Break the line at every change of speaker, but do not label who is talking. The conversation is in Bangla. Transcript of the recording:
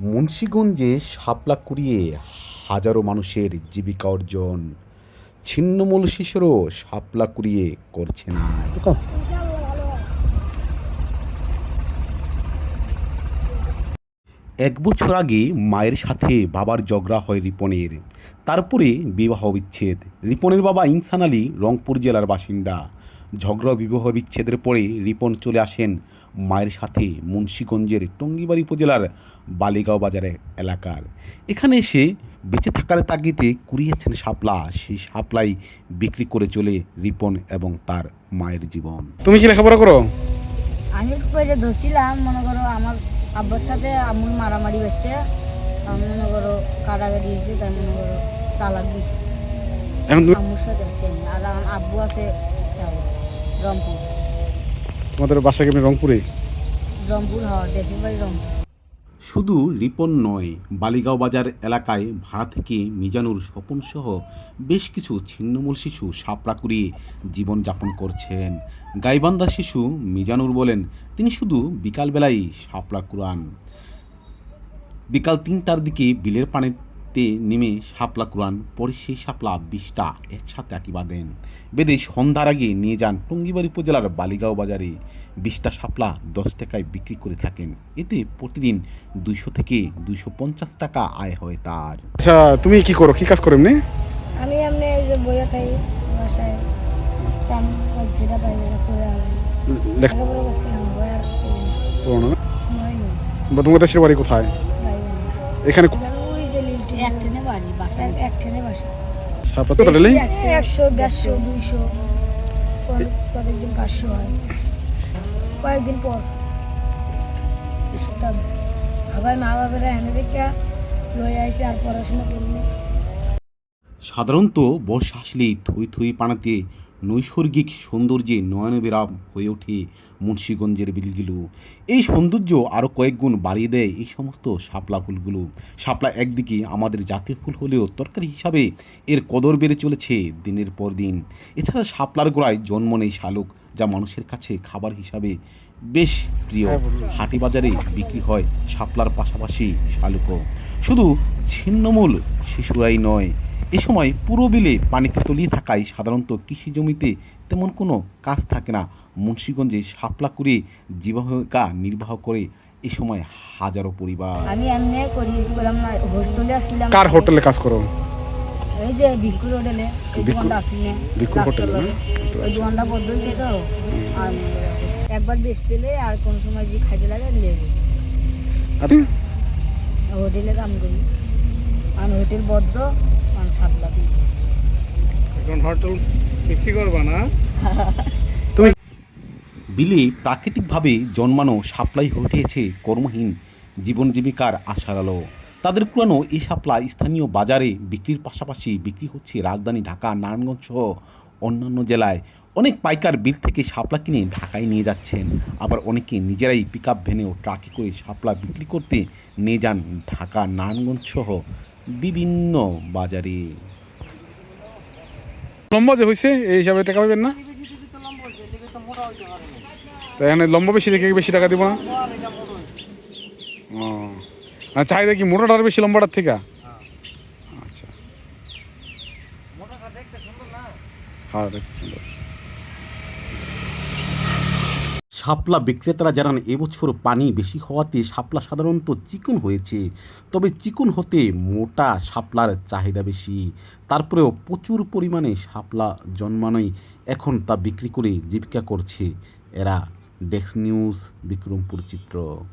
মুন্সীগঞ্জে শাপলা কুড়িয়ে হাজারো মানুষের জীবিকা অর্জন। ছিন্নমূল শিশুরও শাপলা কুড়িয়ে করছে না এক বছর আগে মায়ের সাথে বাবার ঝগড়া হয় রিপনের। তারপরে বিবাহ বিচ্ছেদ। রিপনের বাবা ইনসান আলী রংপুর জেলার বাসিন্দা। ঝগড়া বিবাহ বিচ্ছেদের পরে রিপন চলে আসেন মায়ের সাথে মুন্সীগঞ্জের টঙ্গিবাড়ি উপজেলার বালিগাঁও বাজারে এলাকার। এখানে এসে বেঁচে থাকার তাগিদে কুড়িয়েছেন শাপলা। সেই শাপলাই বিক্রি করে চলে রিপন এবং তার মায়ের জীবন।
তুমি কি লেখাপড়া করো?
আমি করে ধরছিলাম মনে করো আমার আব্বার সাথে আমুল মারামারি হচ্ছে। আমি মনে করো কাটাকাটি হয়েছে তাই মনে করো তালাক
এখন
আম্মুর সাথে আছে আর আব্বু আছে। রংপুর।
তোমাদের বাসা কেমনি রংপুরে?
রংপুর হওয়া দেশের বাড়ি রংপুর।
শুধু রিপন নয় বালিগাঁও বাজার এলাকায় ভাড়া থেকে মিজানুর স্বপন সহ বেশ কিছু ছিন্নমূল শিশু সাপড়া কুড়িয়ে জীবনযাপন করছেন। গাইবান্ধা শিশু মিজানুর বলেন তিনি শুধু বিকালবেলায় সাপড়া কুড়ান। বিকাল তিনটার দিকে বিলের পানিতে নেমে শাপলা কুড়ান পরে সেই শাপলা বিশটা একসাথে আটি বাঁধেন। বেদে সন্ধ্যার আগে নিয়ে যান টঙ্গিবাড়ি উপজেলার বালিগাঁও বাজারে। বিশটা শাপলা দশ টাকায় বিক্রি করে থাকেন। এতে প্রতিদিন দুইশো থেকে দুইশো পঞ্চাশ টাকা আয় হয় তার।
আচ্ছা তুমি কি করো? কি কাজ করো এমনি?
আমি এমনি এই যে বইয়ে থাকি বাসায়। কাম যেটা পাই ওটা করে আলাই লেখাপড়া করছিলাম বই আর না।
পড়ো না। বা তোমার দেশের বাড়ি কোথায়? এখানে
এক ট্রেনে বাসা। একশো দেড়শো দুইশো। কতদিন পাঁচশো হয়। কয়েকদিন পর। আবার মা বাবারা এনে দেখে লয়ে আইসে আর পড়াশোনা করব
সাধারণত বর্ষা আসলেই থই থই পানাতে নৈসর্গিক সৌন্দর্যে নয়নবিরাম হয়ে ওঠে মুন্সীগঞ্জের বিলগুলো। এই সৌন্দর্য আরও কয়েক গুণ বাড়িয়ে দেয় এই সমস্ত শাপলা ফুলগুলো। শাপলা একদিকে আমাদের জাতীয় ফুল হলেও তরকারি হিসাবে এর কদর বেড়ে চলেছে দিনের পর দিন। এছাড়া শাপলার গোড়ায় জন্ম নেই শালুক যা মানুষের কাছে খাবার হিসাবে বেশ প্রিয়। হাটি বাজারে বিক্রি হয় শাপলার পাশাপাশি শালুকও। শুধু ছিন্নমূল শিশুরাই নয় এ সময় পুরো বিলে পানিতে তলিয়ে থাকায় সাধারণত কৃষি জমিতে তেমন কোনো কাজ থাকে না। মুন্সীগঞ্জে শাপলা করে জীবিকা নির্বাহ করে এ সময় হাজারো পরিবার।
আমি এমনি করি বললাম না হোস্টেলে আসছিলাম।
কার হোটেলে কাজ করো?
এই যে ভিক্ষুর হোটেলে এই
ভিক্ষু-
দোকানটা আসিনি
ভিক্ষুর হোটেলে না?
ওই দোকানটা বদ্ধ হয়েছে তো। আর একবার বেচতে এলে আর কোন সময় যে খাইতে লাগে লেগে
আপনি
হোটেলে কাম করি। আর হোটেল বদ্ধ আর
এখন হোটেল বিক্রি করবা না।
বিলে প্রাকৃতিকভাবে জন্মানো সাপ্লাই হয়ে উঠেছে কর্মহীন জীবন জীবিকার আশার আলো। তাদের পুরানো এই সাপ্লা স্থানীয় বাজারে বিক্রির পাশাপাশি বিক্রি হচ্ছে রাজধানী ঢাকা নারায়ণগঞ্জ সহ অন্যান্য জেলায়। অনেক পাইকার বিল থেকে শাপলা কিনে ঢাকায় নিয়ে যাচ্ছেন। আবার অনেকে নিজেরাই পিক আপ ভ্যানে ও ট্রাকে করে শাপলা বিক্রি করতে নিয়ে যান ঢাকা নারায়ণগঞ্জ সহ বিভিন্ন বাজারে।
লম্বা যে হয়েছে এই হিসাবে টাকা পাবেন না? তো এখানে লম্বা বেশি দেখে বেশি টাকা দিব না? ও। আর চাহিদা কি মোটাটার বেশি লম্বাটার থেকে? আচ্ছা। হ্যাঁ সুন্দর।
শাপলা বিক্রেতারা জানান, এবছর পানি বেশি হওয়াতে শাপলা সাধারণত চিকন হয়েছে। তবে চিকন হতে মোটা শাপলার চাহিদা বেশি। তারপরেও প্রচুর পরিমাণে শাপলা জন্মানোই এখন তা বিক্রি করে জীবিকা করছে এরা। ডেস্ক নিউজ, বিক্রমপুর চিত্র।